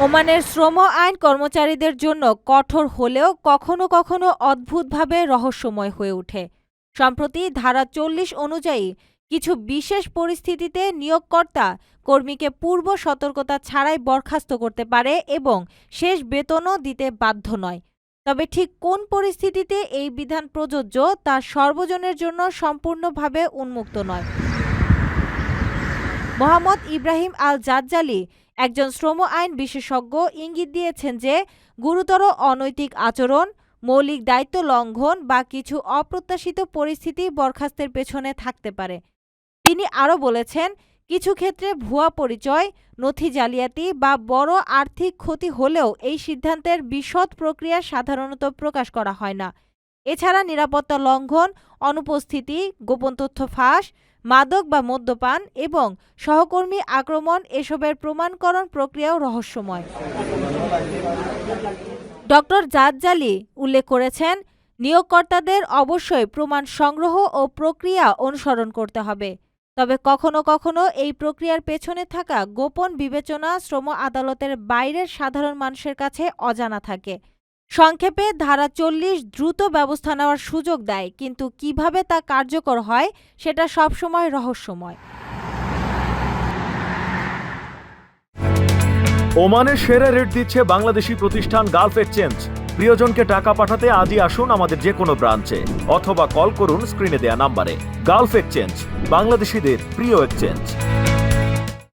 ওমানের শ্রম আইন কর্মচারীদের জন্য কঠোর হলেও কখনো কখনো অদ্ভুতভাবে রহস্যময় হয়ে ওঠে। সম্প্রতি ধারা চল্লিশ অনুযায়ী কিছু বিশেষ পরিস্থিতিতে নিয়োগকর্তা কর্মীকে পূর্ব সতর্কতা ছাড়াই বরখাস্ত করতে পারে এবং শেষ বেতনও দিতে বাধ্য নয়। তবে ঠিক কোন পরিস্থিতিতে এই বিধান প্রযোজ্য তা সর্বজনের জন্য সম্পূর্ণভাবে উন্মুক্ত নয়। মোহাম্মদ ইব্রাহিম আল জাজ্জালি একজন শ্রম আইন বিশেষজ্ঞ ইঙ্গিত দিয়েছেন যে, গুরুতর অনৈতিক আচরণ, মৌলিক দায়িত্ব লঙ্ঘন বা কিছু অপ্রত্যাশিত পরিস্থিতি বরখাস্তের পেছনে থাকতে পারে। তিনি আরও বলেছেন, কিছু ক্ষেত্রে ভুয়া পরিচয়, নথি জালিয়াতি বা বড় আর্থিক ক্ষতি হলেও এই সিদ্ধান্তের বিশদ প্রক্রিয়া সাধারণত প্রকাশ করা হয় না। এছাড়া নিরাপত্তা লঙ্ঘন, অনুপস্থিতি, গোপন তথ্য ফাঁস, মাদক বা মদ্যপান এবং সহকর্মী আক্রমণ এসবের প্রমাণকরণ প্রক্রিয়াও রহস্যময়। ডক্টর জাজ্জালি উল্লেখ করেছেন, নিয়োগকর্তাদের অবশ্যই প্রমাণ সংগ্রহ ও প্রক্রিয়া অনুসরণ করতে হবে। তবে কখনো কখনো এই প্রক্রিয়ার পেছনে থাকা গোপন বিবেচনা শ্রম আদালতের বাইরের সাধারণ মানুষের কাছে অজানা থাকে। সংক্ষেপে, ধারা চল্লিশ দ্রুত ব্যবস্থা নেওয়ার সুযোগ দেয়, কিন্তু কীভাবে তা কার্যকর হয় সেটা সবসময় রহস্যময়। ওমানে সেরা রেট দিচ্ছে বাংলাদেশি প্রতিষ্ঠান গালফ এক্সচেঞ্জ। প্রিয়জনকে টাকা পাঠাতে আজই আসুন আমাদের যে কোনো ব্রাঞ্চে, অথবা কল করুন স্ক্রিনে দেয়া নাম্বারে। গালফ এক্সচেঞ্জ, বাংলাদেশিদের প্রিয় এক্সচেঞ্জ।